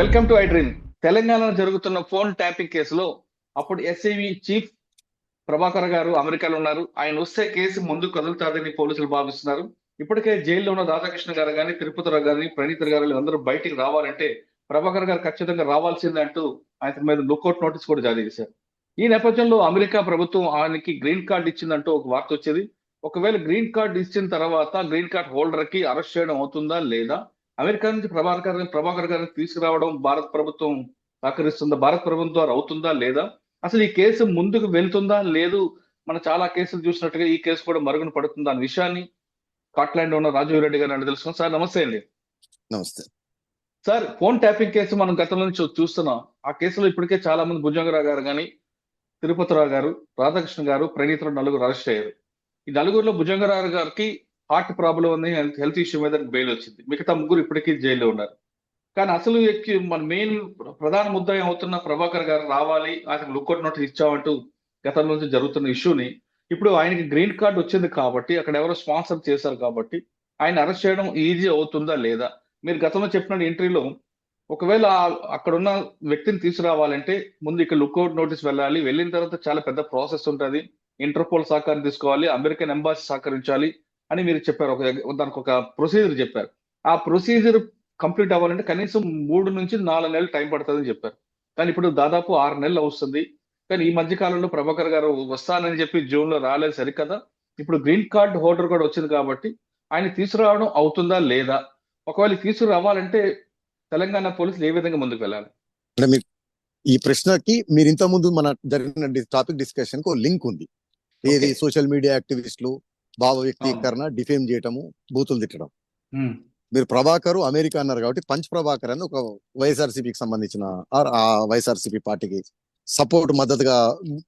Welcome to iDream తెలంగాణలో జరుగుతున్న phone tapping కేసులో అప్పుడు ఎస్ఐవి చీఫ్ ప్రభాకర్ గారు అమెరికాలో ఉన్నారు. ఆయన వస్తే కేసు ముందు కదులుతాదని పోలీసులు భావిస్తున్నారు. ఇప్పటికే జైల్లో ఉన్న రాధాకృష్ణ గారు కానీ తిరుపతిరావు గారిని ప్రణీత్ గారు అందరూ బయటికి రావాలంటే ప్రభాకర్ గారు ఖచ్చితంగా రావాల్సిందే అంటూ ఆయన మీద లుకౌట్ నోటీస్ కూడా జారీ చేశారు. ఈ నేపథ్యంలో అమెరికా ప్రభుత్వం ఆయనకి గ్రీన్ కార్డు ఇచ్చిందంటూ ఒక వార్త వచ్చేది. ఒకవేళ గ్రీన్ కార్డు ఇచ్చిన తర్వాత గ్రీన్ కార్డ్ హోల్డర్కి అరెస్ట్ చేయడం అవుతుందా లేదా? అమెరికా నుంచి ప్రభాకర్ గారిని ప్రభాకర్ గారిని తీసుకురావడం భారత ప్రభుత్వం సహకరిస్తుందా? భారత ప్రభుత్వం ద్వారా అవుతుందా లేదా? అసలు ఈ కేసు ముందుకు వెళ్తుందా? లేదు మనం చాలా కేసులు చూసినట్టుగా ఈ కేసు కూడా మరుగున పడుతుందా అనే విషయాన్ని స్కాట్లాండ్ ఉన్న రాజీవ్ రెడ్డి అడిగి తెలుసుకున్నాం. సార్ నమస్తే అండి. నమస్తే. సార్ ఫోన్ ట్యాపింగ్ కేసు మనం గతంలో నుంచి చూస్తున్నాం. ఆ కేసులో ఇప్పటికే చాలా మంది భుజంగరావు గారు కానీ తిరుపతిరావు గారు రాధాకృష్ణ గారు ప్రణీతరావు నలుగురు అరెస్ట్ అయ్యారు. ఈ నలుగురిలో భుజంగరావు గారికి హార్ట్ ప్రాబ్లం ఉంది హెల్త్ హెల్త్ ఇష్యూ మీద బెయిల్ వచ్చింది. మిగతా ముగ్గురు ఇప్పటికీ జైల్లో ఉన్నారు. కానీ అసలు ఎక్కి మన మెయిన్ ప్రధాన ముద్ద అవుతున్న ప్రభాకర్ గారు రావాలి ఆయనకు లుక్అట్ నోటీస్ ఇచ్చామంటూ గతంలో నుంచి జరుగుతున్న ఇష్యూని ఇప్పుడు ఆయనకి గ్రీన్ కార్డ్ వచ్చింది కాబట్టి అక్కడ ఎవరో స్పాన్సర్ చేశారు కాబట్టి ఆయన అరెస్ట్ చేయడం ఈజీ అవుతుందా లేదా? మీరు గతంలో చెప్పిన ఎంట్రీలో ఒకవేళ అక్కడున్న వ్యక్తిని తీసుకురావాలంటే ముందు ఇక్కడ లుక్అవుట్ నోటీస్ వెళ్ళాలి వెళ్ళిన తర్వాత చాలా పెద్ద ప్రాసెస్ ఉంటుంది. ఇంటర్పోల్ సహకారం తీసుకోవాలి అమెరికన్ ఎంబాసీ సహకరించాలి అని మీరు చెప్పారు. ఒక దానికి ఒక ప్రొసీజర్ చెప్పారు. ఆ ప్రొసీజర్ కంప్లీట్ అవ్వాలంటే కనీసం మూడు నుంచి నాలుగు నెలలు టైం పడుతుందని చెప్పారు. కానీ ఇప్పుడు దాదాపు ఆరు నెలలు వస్తుంది కానీ ఈ మధ్య కాలంలో ప్రభాకర్ గారు వస్తానని చెప్పి జూన్లో రాలేదు సరికదా? ఇప్పుడు గ్రీన్ కార్డ్ హోల్డర్ కూడా వచ్చింది కాబట్టి ఆయన తీసుకురావడం అవుతుందా లేదా? ఒకవేళ తీసుకురావాలంటే తెలంగాణ పోలీసులు ఏ విధంగా ముందుకు వెళ్ళాలి? అంటే మీరు ఈ ప్రశ్నకి మీరు ఇంత ముందు మన జరిగిన టాపిక్ డిస్కషన్కు లింక్ ఉంది. ఏది. సోషల్ మీడియా యాక్టివిస్టులు భావ వ్యక్తీకరణ డిఫేమ్ చేయటము బూతులు తిట్టడం. మీరు ప్రభాకర్ అమెరికా అన్నారు కాబట్టి పంచ్ ప్రభాకర్ అని ఒక వైఎస్ఆర్సీపీకి సంబంధించిన ఆ వైఎస్ఆర్సీపీ పార్టీకి సపోర్ట్ మద్దతుగా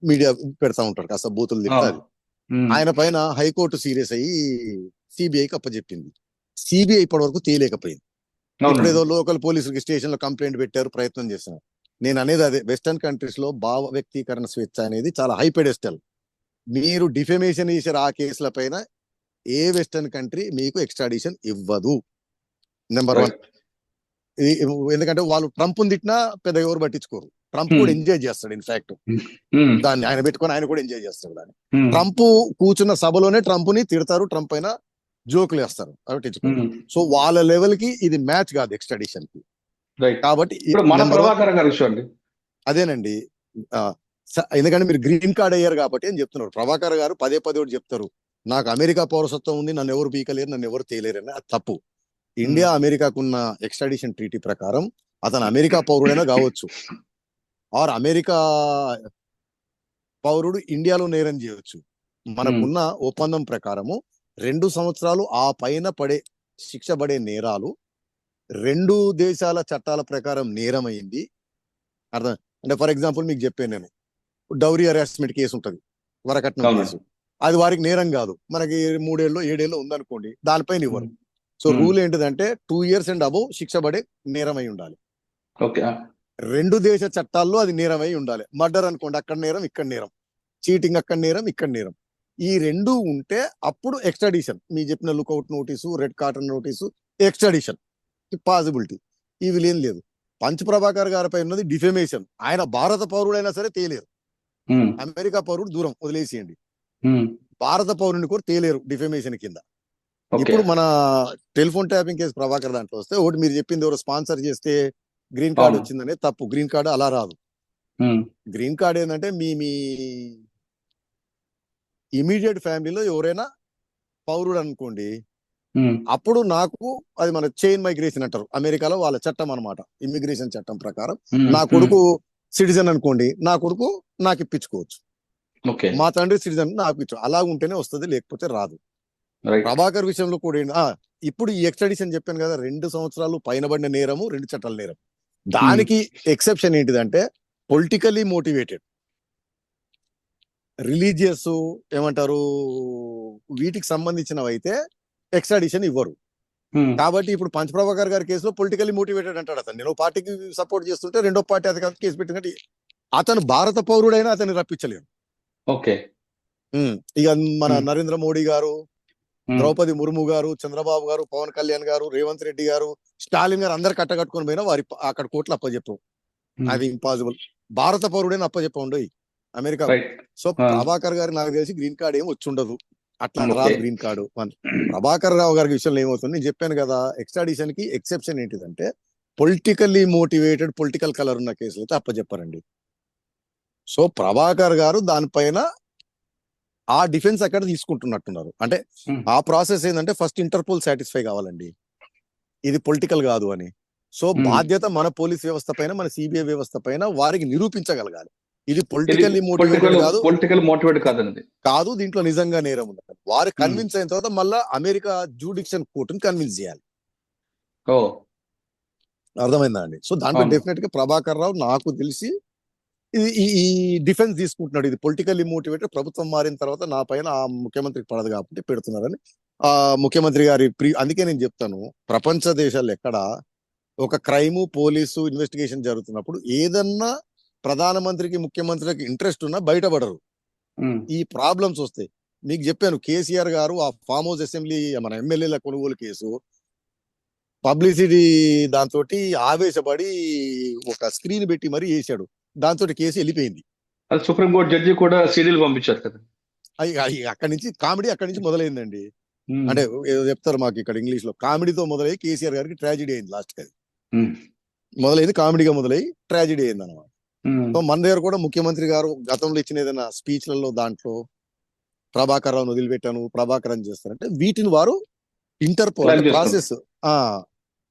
మీడియా పెడతా ఉంటారు. కాస్త బూతులు తిట్టారు ఆయన పైన హైకోర్టు సీరియస్ అయ్యి సిబిఐకి అప్పచెప్పింది. సిబిఐ ఇప్పటి వరకు తేలేకపోయింది ఇప్పుడు ఏదో లోకల్ పోలీసులకి స్టేషన్లో కంప్లైంట్ పెట్టారు ప్రయత్నం చేస్తున్నారు. నేను అనేది అదే వెస్టర్న్ కంట్రీస్లో భావ వ్యక్తీకరణ స్వేచ్ఛ అనేది చాలా హై పెడెస్టల్ మీరు డిఫెమేషన్ చేసారు ఆ కేసుల పైన ఏ వెస్టర్న్ కంట్రీ మీకు ఎక్స్ట్రాడిషన్ ఇవ్వదు. నెంబర్ వన్ ఎందుకంటే వాళ్ళు ట్రంప్ తిట్టినా పెద్ద ఎవరు పట్టించుకోరు. ట్రంప్ కూడా Hmm. ఎంజాయ్ చేస్తాడు ఇన్ఫాక్ట్ దాన్ని ఆయన పెట్టుకొని ఆయన కూడా ఎంజాయ్ చేస్తాడు దాన్ని. ట్రంప్ కూర్చున్న సభలోనే ట్రంప్ని తిడతారు ట్రంప్ పైన జోకులు వేస్తారు పట్టించుకోరు. సో వాళ్ళ లెవెల్కి ఇది మ్యాచ్ కాదు ఎక్స్ట్రాడిషన్కి కాబట్టి అదేనండి. ఎందుకంటే మీరు గ్రీన్ కార్డ్ అయ్యారు కాబట్టి అని చెప్తున్నారు. ప్రభాకర్ గారు పదే పదే ఒకటి చెప్తారు. నాకు అమెరికా పౌరసత్వం ఉంది నన్ను ఎవరు పీకలేరు నన్ను ఎవరు తేలేరు అని అది తప్పు. ఇండియా అమెరికాకున్న ఎక్స్ట్రాడిషన్ ట్రీటీ ప్రకారం అతను అమెరికా పౌరుడైనా కావచ్చు. ఆర్ అమెరికా పౌరుడు ఇండియాలో నేరం చేయవచ్చు మనకున్న ఒప్పందం ప్రకారము రెండు సంవత్సరాలు ఆ పైన పడే శిక్ష పడే నేరాలు రెండు దేశాల చట్టాల ప్రకారం నేరమైంది. అర్థం అంటే ఫర్ ఎగ్జాంపుల్ మీకు చెప్పాను నేను. డౌరీ హరాస్మెంట్ కేసు ఉంటది వరకట్నం. కేసు. అది వారికి నేరం కాదు. మనకి మూడేళ్ళు ఏడేళ్ళు ఉందనుకోండి దానిపైన ఇవ్వరు. సో. రూల్ ఏంటిదంటే టూ ఇయర్స్ అండ్ అబౌవ్ శిక్ష పడే నేరం అయి ఉండాలి రెండు దేశ చట్టాల్లో అది నేరం అయి ఉండాలి. మర్డర్ అనుకోండి అక్కడ నేరం ఇక్కడ నేరం. చీటింగ్ అక్కడ నేరం ఇక్కడ నేరం. ఈ రెండు ఉంటే అప్పుడు ఎక్స్ట్రాడిషన్. మీ చెప్పిన lookout notice red corner notice extradition. Possibility. ఇవి లేని లేదు. పంచ్ ప్రభాకర్ గారిపై ఉన్నది డిఫెమేషన్. ఆయన భారత పౌరుడైనా సరే తేలేరు. అమెరికా పౌరుడు దూరం వదిలేసేయండి. భారత పౌరుని కూడా తేలేరు డిఫెమేషన్ కింద. ఇప్పుడు మన టెలిఫోన్ ట్యాపింగ్ కేసు ప్రభాకర్ దాంట్లో వస్తే ఒకటి మీరు చెప్పింది ఎవరు స్పాన్సర్ చేస్తే గ్రీన్ కార్డ్. వచ్చిందనే తప్పు. గ్రీన్ కార్డ్ అలా రాదు. గ్రీన్ కార్డ్ ఏంటంటే మీ మీ ఇమీడియట్ ఫ్యామిలీలో ఎవరైనా పౌరుడు అనుకోండి అప్పుడు నాకు అది మన చైన్ మైగ్రేషన్ అంటారు. అమెరికాలో వాళ్ళ చట్టం అన్నమాట. ఇమిగ్రేషన్ చట్టం ప్రకారం. నా కొడుకు సిటిజన్ అనుకోండి నా కొడుకు నాకు ఇప్పించుకోవచ్చు. మా తండ్రి సిటిజన్ నాకు ఇచ్చు అలా ఉంటేనే వస్తుంది లేకపోతే రాదు. ప్రభాకర్ విషయంలో కూడా ఇప్పుడు ఈ ఎక్స్ట్రాడిషన్ చెప్పాను కదా రెండు సంవత్సరాలు పైన పడిన నేరము రెండు చట్టాల నేరం. దానికి ఎక్సెప్షన్ ఏంటిదంటే పొలిటికల్లీ మోటివేటెడ్. రిలీజియస్ ఏమంటారు వీటికి సంబంధించినవి అయితే ఎక్స్ట్రాడిషన్ ఇవ్వరు. కాబట్టి ఇప్పుడు పంచ ప్రభాకర్ గారి కేసులో పొలిటికల్లీ మోటివేటెడ్ అంటాడు అతను. నేను పార్టీకి సపోర్ట్ చేస్తుంటే రెండో పార్టీ అతను కేసు పెట్టినట్టు అతను భారత పౌరుడైనా అతన్ని రప్పించలేరు ఓకే. ఇక మన. నరేంద్ర మోడీ గారు ద్రౌపది ముర్ము గారు చంద్రబాబు గారు పవన్ కళ్యాణ్ గారు రేవంత్ రెడ్డి గారు స్టాలిన్ గారు అందరు కట్టకట్టుకొని పోయినా వారి అక్కడ కోట్లు అప్పచెప్పు ఉమ్, అది ఇంపాసిబుల్. భారత పౌరుడైన అప్పచెప్పండు అమెరికా. రైట్. సో. ప్రభాకర్ గారు నాకు తెలిసి గ్రీన్ కార్డ్ ఏం వచ్చి ఉండదు అట్లా. రాదు గ్రీన్ కార్డు. ప్రభాకర్ రావు గారి విషయంలో ఏమవుతుంది? నేను చెప్పాను కదా ఎక్స్ట్రాడిషన్కి ఎక్సెప్షన్ ఏంటిదంటే పొలిటికల్లీ మోటివేటెడ్ పొలిటికల్ కలర్ ఉన్న కేసులు అయితే అప్పచెప్పారండి సో ప్రభాకర్ గారు దానిపైన ఆ డిఫెన్స్ అక్కడ తీసుకుంటున్నట్టున్నారు. అంటే. ఆ ప్రాసెస్ ఏంటంటే ఫస్ట్ ఇంటర్పోల్ సాటిస్ఫై కావాలండి. ఇది పొలిటికల్ కాదు అని. సో. బాధ్యత మన పోలీస్ వ్యవస్థ పైన మన సిబిఐ వ్యవస్థ పైన వారికి నిరూపించగలగాలి. ఇది పొలిటికల్లీ మోటివేటెడ్ పొలిటికల్ కాదు. పొలిటికల్ మోటివేట్ కాదండి. కాదు దీంట్లో నిజంగా నేరం ఉంది. వారు కన్విన్స్ అయిన తర్వాత మళ్ళా అమెరికా జూడిక్షన్ కోర్టుని కన్విన్స్ చేయాలి. ఓ. అర్థమైందా అండి? సో దాంట్లో. డెఫినెట్గా ప్రభాకర్ రావు నాకు తెలిసి ఇది ఈ డిఫెన్స్ తీసుకుంటున్నాడు. ఇది పొలిటికల్లీ మోటివేటెడ్ ప్రభుత్వం మారిన తర్వాత నా పైన ఆ ముఖ్యమంత్రికి పడదు కాబట్టి పెడుతున్నారని ఆ ముఖ్యమంత్రి గారి ప్రీ అందుకే నేను చెప్తాను. ప్రపంచ దేశాల్లో ఎక్కడ ఒక క్రైమ్ పోలీసు ఇన్వెస్టిగేషన్ జరుగుతున్నప్పుడు ఏదన్నా ప్రధానమంత్రికి ముఖ్యమంత్రికి ఇంట్రెస్ట్ ఉన్నా బయటపడరు. ఈ ప్రాబ్లమ్స్ వస్తాయి మీకు చెప్పాను కేసీఆర్ గారు ఆ ఫామ్ హౌస్ అసెంబ్లీ మన ఎమ్మెల్యేల కొనుగోలు కేసు పబ్లిసిటీ దాంతో ఆవేశపడి ఒక స్క్రీన్ పెట్టి మరీ వేసాడు దాంతో కేసు వెళ్ళిపోయింది. అది సుప్రీంకోర్టు జడ్జి కూడా సీడీలు పంపించారు కదా. అక్కడి నుంచి కామెడీ అక్కడి నుంచి మొదలైందండి. అంటే ఏదో చెప్తారు మాకు ఇక్కడ ఇంగ్లీష్లో కామెడీతో మొదలై కేసీఆర్ గారికి ట్రాజిడీ అయింది లాస్ట్ అది. మొదలైంది కామెడీగా మొదలై ట్రాజిడీ అయింది అనమాట సో మన దగ్గర కూడా ముఖ్యమంత్రి గారు గతంలో ఇచ్చిన ఏదైనా స్పీచ్లలో దాంట్లో ప్రభాకర్ రావును వదిలిపెట్టాను ప్రభాకర్ అని చేస్తారంటే వీటిని వారు ఇంటర్పోల్. ప్రాసెస్ ఆ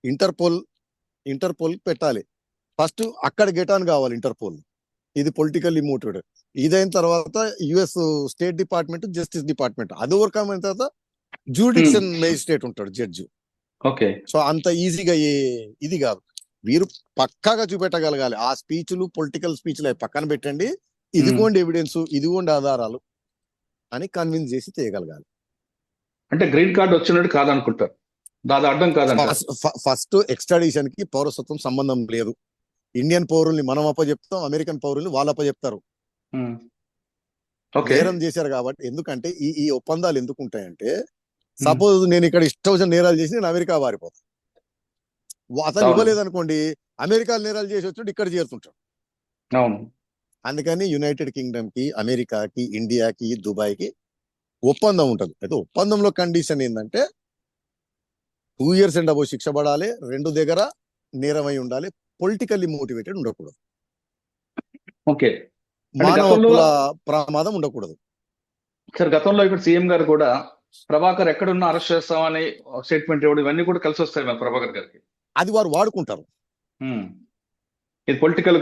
ఇంటర్పోల్ ఇంటర్పోల్ పెట్టాలి. ఫస్ట్ అక్కడ గెట్ ఆన్ కావాలి ఇంటర్పోల్. ఇది పొలిటికల్లీ మోటివేటెడ్ ఇదైన తర్వాత US state department justice department. అది ఓవర్కమ్ అయిన తర్వాత జూడిక్షన్ మేజిస్ట్రేట్ ఉంటాడు జడ్జి. ఓకే. సో అంత ఈజీగా ఇది కాదు. వీరు పక్కాగా చూపెట్టగలగాలి. ఆ స్పీచ్లు పొలిటికల్ స్పీచ్లు అవి పక్కన పెట్టండి. ఇదిగోండి ఎవిడెన్స్ ఇదిగోండి ఆధారాలు అని కన్విన్స్ చేసి చేయగలగాలి అంటే గ్రీన్ కార్డ్ వచ్చినట్టు కాదనుకుంటారు. దాని అర్థం కాదంట ఫస్ట్ ఎక్స్ట్రాడిషన్కి పౌరసత్వం సంబంధం లేదు. ఇండియన్ పౌరుల్ని మనం అప్పచెప్తాం అమెరికన్ పౌరుల్ని వాళ్ళు అప్పచెప్తారు నేరం చేశారు కాబట్టి ఎందుకంటే ఈ ఈ ఒప్పందాలు ఎందుకు ఉంటాయంటే సపోజ్ నేను ఇక్కడ ఇష్టం వచ్చిన నేరాలు చేసి నేను అమెరికా పారిపోతాను అతను. ఇవ్వలేదు అనుకోండి అమెరికా నేరాలు చేసి వచ్చినట్టు ఇక్కడ చేరుతుంటాడు. అవును. అందుకని యునైటెడ్ కింగ్డమ్కి అమెరికాకి ఇండియాకి దుబాయ్కి ఒప్పందం ఉంటుంది. అయితే ఒప్పందంలో కండిషన్ ఏంటంటే టూ ఇయర్స్ అండ్ అబో శిక్ష పడాలి రెండు దగ్గర నేరమై ఉండాలి పొలిటికల్లీ మోటివేటెడ్ ఉండకూడదు. ఓకే. మానవ ప్రమాదం ఉండకూడదు. సార్ గతంలో ఇక్కడ సీఎం గారు కూడా ప్రభాకర్ ఎక్కడున్నా అరెస్ట్ చేస్తామని స్టేట్మెంట్ ఇవ్వడం ఇవన్నీ కూడా కలిసి వస్తాయి మన ప్రభాకర్ గారికి. అది వారు వాడుకుంటారు. పొలిటికల్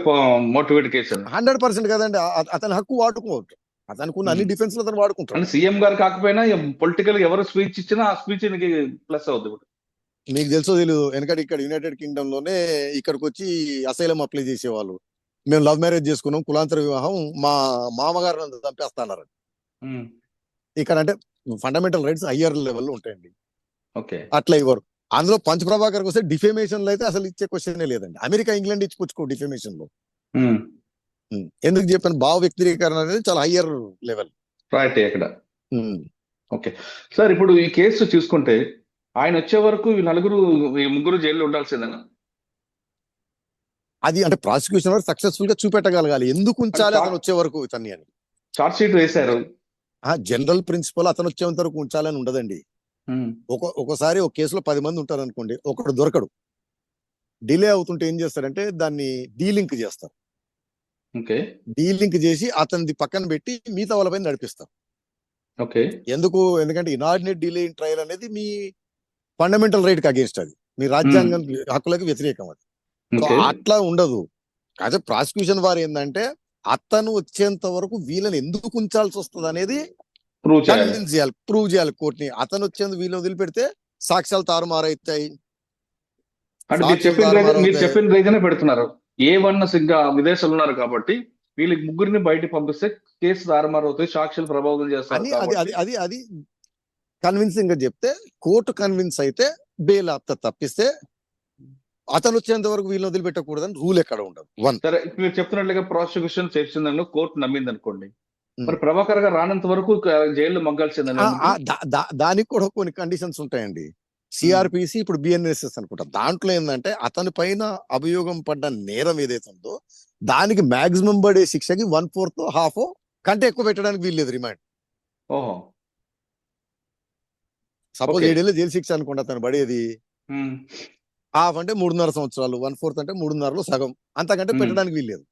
మోటివేట్ కేసు అని హండ్రెడ్ పర్సెంట్ కదండి. అతని హక్కు వాడుకోవచ్చు అతనికి ఉన్న అన్ని. డిఫెన్స్ అతను వాడుకుంటాడు. సీఎం గారు కాకపోయినా పొలిటికల్ ఎవరు స్పీచ్ ఇచ్చినా ఆ స్పీచ్ ప్లస్ అవుతుంది మీకు తెలుసో తెలియదు ఎందుకంటే ఇక్కడ యునైటెడ్ కింగ్డమ్లోనే ఇక్కడికి వచ్చి అసైలం అప్లై చేసేవాళ్ళు. మేము లవ్ మ్యారేజ్ చేసుకున్నాం కులాంతర వివాహం మా మామగారు చంపేస్తున్నారు. ఇక్కడ అంటే ఫండమెంటల్ రైట్స్ హయ్యర్ లెవెల్లో ఉంటాయండి. ఓకే. అట్లా ఇవ్వరు. అందులో పంచ్ ప్రభాకర్ వస్తే డిఫేమేషన్లో అయితే అసలు ఇచ్చే క్వశ్చనే లేదండి. అమెరికా ఇంగ్లాండ్ ఇచ్చిపుచ్చుకో డిఫేమేషన్లో. ఎందుకు చెప్పాను? భావ వ్యక్తీకరణ అనేది చాలా హయ్యర్ లెవెల్ రైట్ ఇక్కడ సార్ ఇప్పుడు ఈ కేసు చూసుకుంటే ఆయన వచ్చే వరకు ఈ నలుగురు ఈ ముగ్గురు జైల్లో ఉండాల్సిందేనా? అది అంటే ప్రాసిక్యూషన్ వారు సక్సెస్ఫుల్గా చూపెట్టగలగాలి. ఎందుకు ఉంచాలి అతను వచ్చే వరకు ఇతన్ని అని? చార్జ్ షీట్ వేశారు. ఆ జనరల్ ప్రిన్సిపల్ అతను వచ్చేంత వరకు ఉంచాలని ఉండదండి. ఒక ఒకసారి ఒక కేసులో పది మంది ఉంటారు అనుకోండి ఒకడు దొరకడు. డిలే అవుతుంటే ఏం చేస్తారంటే దాన్ని డీలింక్ చేస్తారు. ఓకే. డీలింక్ చేసి అతనిది పక్కన పెట్టి మిగతా వాళ్ళపైన నడిపిస్తారు. ఓకే. ఎందుకు? ఎందుకంటే ఇనార్డినేట్ డిలే ఇన్ ట్రయల్ అనేది మీ ఫండమెంటల్ రైట్కి అగేన్స్ట్ అది. మీ రాజ్యాంగం హక్కులకు వ్యతిరేకం అది. అట్లా ఉండదు. అదే ప్రాసిక్యూషన్ వారు ఏంటంటే అతను వచ్చేంత వరకు వీళ్ళని ఎందుకు ఉంచాల్సి వస్తుంది అనేది కన్విన్స్ చేయాలి. ప్రూవ్ చేయాలి. కోర్టుని. అతను వచ్చేందుకు వీళ్ళని వదిలిపెడితే సాక్ష్యాలు తారుమారైతాయి. అంటే మీరు చెప్పిన రీజన్ మీరు తారుమారవుతాయి. చెప్పిన రీజనే పెడుతున్నారు. ఏ వన్ ఇంకా విదేశాలు ఉన్నారు కాబట్టి వీళ్ళకి ముగ్గురిని బయటికి పంపిస్తే కేసు తారుమారు అవుతాయి సాక్షులు ప్రభావితం చేస్తారు అది అది అది అది కన్విన్సింగ్గా చెప్తే కోర్టు కన్విన్స్ అయితే బెయిల్ ఆప్త తప్పిస్తే అతను వచ్చేంత వరకు వీళ్ళని వదిలిపెట్టకూడదని రూల్ ఎక్కడ ఉండదు. వన్ సరే మీరు చెప్తున్నట్లుగా ప్రాసిక్యూషన్ చేసిందని కోర్టు నమ్మింది అనుకోండి మరి ప్రభాకర్ గారు రానంత వరకు జైల్లో మగ్గాల్సిందని ఆ, ఆ, దా- దా- దానికి కూడా కొన్ని కండిషన్స్ ఉంటాయండి. సిఆర్పిసి ఇప్పుడు బిఎన్ఎస్ఎస్ అనుకుంటా. దాంట్లో ఏంటంటే అతని పైన అభియోగం పడ్డ నేరం ఏదైతే ఉందో దానికి మాక్సిమం పడే శిక్షకి వన్ ఫోర్త్ హాఫ్ కంటే ఎక్కువ పెట్టడానికి వీల్లేదు రిమాండ్. ఓహో. సపోజ్. ఏడేళ్ళు జైలు శిక్ష అనుకుంటా అతను పడేది. హాఫ్ అంటే మూడున్నర సంవత్సరాలు వన్ ఫోర్త్ అంటే మూడున్నరలో సగం. అంతకంటే. పెట్టడానికి వీల్లేదు.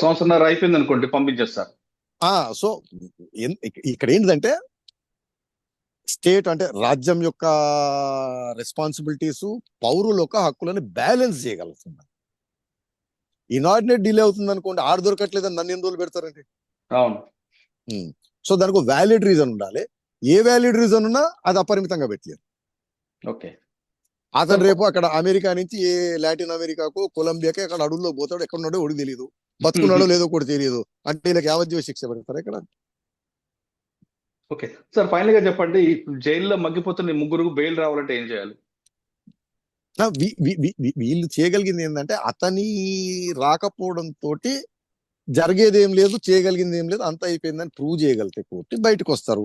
సంవత్సరంన్నర అయిపోయింది అనుకోండి పంపించేస్తారు. ఆ సో ఇక్కడ ఏంటిదంటే స్టేట్ అంటే రాజ్యం యొక్క రెస్పాన్సిబిలిటీస్ పౌరుల యొక్క హక్కులను బ్యాలెన్స్ చేయగలుగుతుంది. ఇనార్డినేట్ డిలే అవుతుంది అనుకోండి ఆడ దొరకట్లేదని నన్ను ఎన్ని రోజులు పెడతారండి? అవును. సో దానికి వ్యాలిడ్ రీజన్ ఉండాలి. ఏ వ్యాలిడ్ రీజన్ ఉన్నా అది అపరిమితంగా పెట్టలేరు. ఓకే. అతను రేపు అక్కడ అమెరికా నుంచి ఏ లాటిన్ అమెరికాకు కొలంబియాకి అక్కడ అడవుల్లో పోతాడు ఎక్కడ ఉన్నాడో ఒడికి తెలియదు బతుకున్నాడో లేదో కూడా తెలియదు అంటే వీళ్ళకి యావజ్జీవ శిక్ష పెడతారు ఇక్కడ? ఓకే. సార్ ఫైనల్గా చెప్పండి జైల్లో మగ్గిపోతున్న ముగ్గురు బెయిల్ రావాలంటే ఏం చేయాలి? వీళ్ళు చేయగలిగింది ఏంటంటే అతని రాకపోవడం తోటి జరిగేది ఏం లేదు చేయగలిగింది ఏం లేదు అంత అయిపోయిందని ప్రూవ్ చేయగలిగితే కోర్టు బయటకు వస్తారు.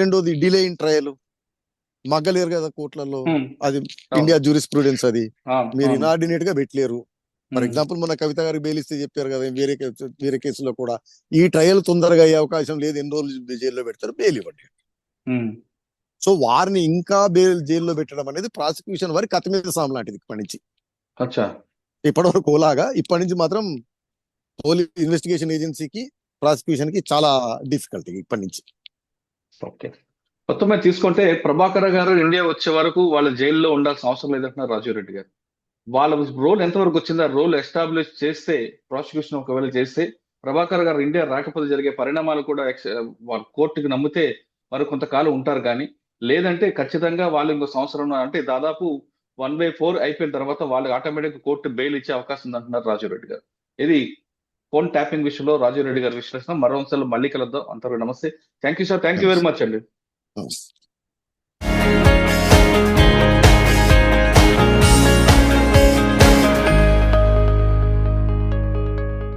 రెండోది డిలే ఇన్ ట్రయల్. మగ్గలేరు కదా కోర్టులలో ఉమ్. అది. ఇండియా జూరిస్ప్రూడెన్స్ అది. అవును, మీరు. ఇనార్డినేట్గా పెట్టలేరు. ఫర్. ఎగ్జాంపుల్ మన కవిత గారికి బెయిల్ ఇస్తే చెప్పారు కదా వేరే వేరే కేసులో కూడా. ఈ ట్రయల్ తొందరగా అయ్యే అవకాశం లేదు. ఎన్ని రోజులు జైల్లో పెడతారు? బెయిల్ ఇవ్వండి. సో వారిని ఇంకా బెయిల్ జైల్లో పెట్టడం అనేది ప్రాసిక్యూషన్ వారి కథ మీద సాం లాంటిది ఇప్పటి నుంచి. ఇప్పటి వరకు ఓలాగా. ఇప్పటి నుంచి మాత్రం పోలీస్ ఇన్వెస్టిగేషన్ ఏజెన్సీకి ప్రాసిక్యూషన్కి చాలా డిఫికల్ట్ ఇప్పటి నుంచి. ఓకే. మొత్తం మీద తీసుకుంటే ప్రభాకర్ గారు ఇండియా వచ్చే వరకు వాళ్ళ జైల్లో ఉండాల్సిన అవసరం లేదంటున్నారు రాజీవ్ రెడ్డి గారు. వాళ్ళ రోల్ ఎంతవరకు వచ్చింది ఆ రోల్ ఎస్టాబ్లిష్ చేస్తే ప్రాసిక్యూషన్ ఒకవేళ చేస్తే ప్రభాకర్ గారు ఇండియా రాకపోతే జరిగే పరిణామాలు కూడా వాళ్ళ కోర్టుకి నమ్మితే వారు కొంతకాలం ఉంటారు కానీ లేదంటే ఖచ్చితంగా వాళ్ళు ఇంకో సంవత్సరం అంటే దాదాపు వన్ బై ఫోర్ అయిపోయిన తర్వాత వాళ్ళకి ఆటోమేటిక్ కోర్టు బెయిల్ ఇచ్చే అవకాశం ఉంది అంటున్నారు రాజీవ్ రెడ్డి గారు. ఇది ఫోన్ ట్యాపింగ్ విషయంలో రాజీవ్ రెడ్డి గారి విశ్లేషణ. మరో అంశాలు మళ్ళీ కలుద్దాం. అంతవరకు నమస్తే. Thank you sir. Thank you very much అండి. Oh.